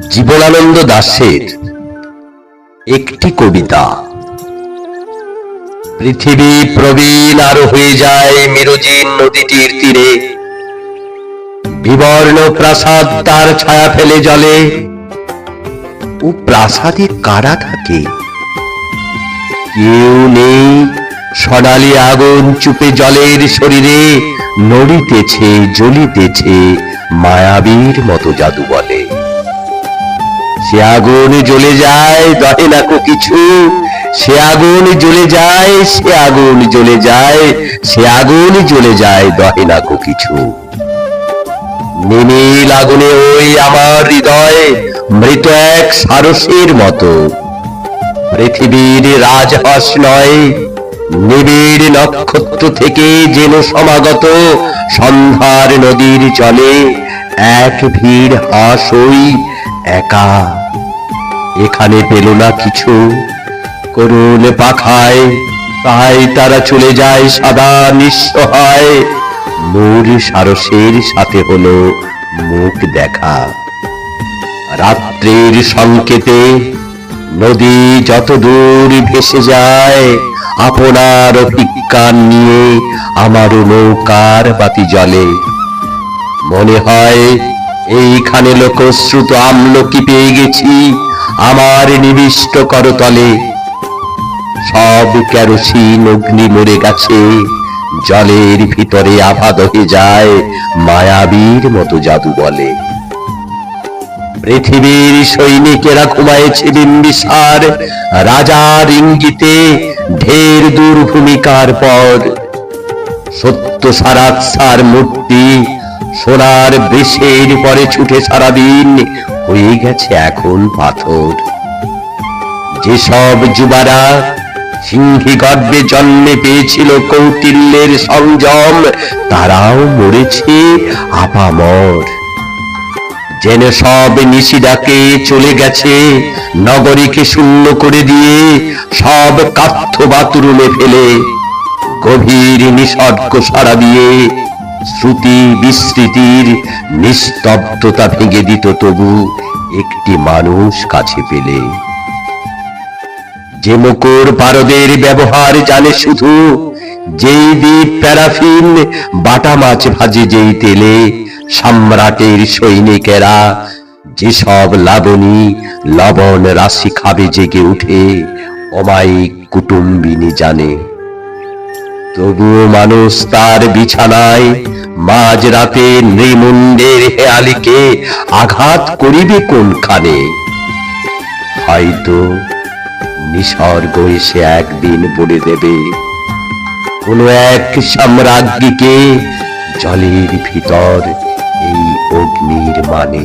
জীবনানন্দ দাশের একটি কবিতা। পৃথিবী প্রবীণ আর হয়ে যায় মেরুজিন নদীটির তীরে। বিবর্ণ প্রাসাদ তার ছায়া ফেলে জলে। ও প্রাসাদে কারা থাকে? কেউ নেই। সোনালি আগুন চুপে জলের শরীরে, নড়িতেছে, জ্বলিতেছে মায়াবীর মতো জাদু বলে। সে আগুন জ্বলে যায়, দহে নাকো কিছু। সে আগুন জ্বলে যায়, সে আগুন জ্বলে যায়, সে আগুন জ্বলে যায়, দহে নাকো কিছু। নিমিল আগুনে ওই আমার হৃদয়, মৃত এক সারসের মতো। পৃথিবীর রাজহাঁস নয়, নিবিড় নক্ষত্র থেকে যেন সমাগত, সন্ধ্যার নদীর চলে এক ভিড় হাঁস ওই একা। এখানে পেল না কিছু। করুণ পাখায়, তাই তারা চলে যায় সাদা নিঃসহায়। মোর সারসের সাথে হলো মুখ দেখা। রাত্রির সংকেতে নদী যত দূর ভেসে যায়, আপনার অভিজ্ঞান নিয়ে আমার নৌকার বাতি জলে মনে হয় এইখানে লোকশ্রুত আমলকি পেয়ে গেছি? আমার নিবিষ্ট করতলে। সব কেরোসিন, অগ্নি মরে গেছে। জলের ভিতরে আবাদ হয়ে যায়, মায়াবীর মতো জাদু বলে। পৃথিবীর সৈনিকেরা ঘুমায়েছে বিম্বিসার। রাজার ইঙ্গিতে ঢের দূর ভূমিকার পর। সত্য সারাৎসার মূর্তি সোনার বৃষের পরে ছুটে সারাদিন। হয়ে গেছে এখন পাথর। যেসব যুবারা সিংহী গর্বে জন্মে পেয়েছিল কৌটিল্যের সংযম, তারাও মরেছে আপামর। যেন সব নিশিদাকে চলে গেছে, নগরীকে শূন্য করে দিয়ে সব কাথ্য বাতুরুমে ফেলে। গভীর নিসর্গ সারা দিয়ে শ্রুতি বিস্মৃতির নিস্তব্ধতা ভেঙে দিত তবু একটি মানুষ কাছে পেলে। যে মুকুর পারদের ব্যবহার জানে শুধু, যেই দ্বীপ প্যারাফিন, বাটা মাছ ভাজে যেই তেলে, সম্রাটের সৈনিকেরা যেসব লাবণী, লবণ রাশি খাবে জেগে উঠে, অমায়িক কুটুম্বিনী জানে। তবুও মানুষ তার বিছানায় মাঝ রাতে নৃমুণ্ডের হেয়ালিকে আঘাত করিবে কোনখানে? হয়তো নিসর্গ এসে একদিন বলে দেবে, কোন এক সাম্রাজ্ঞীকে জলের ভিতর এই অগ্নির মানে।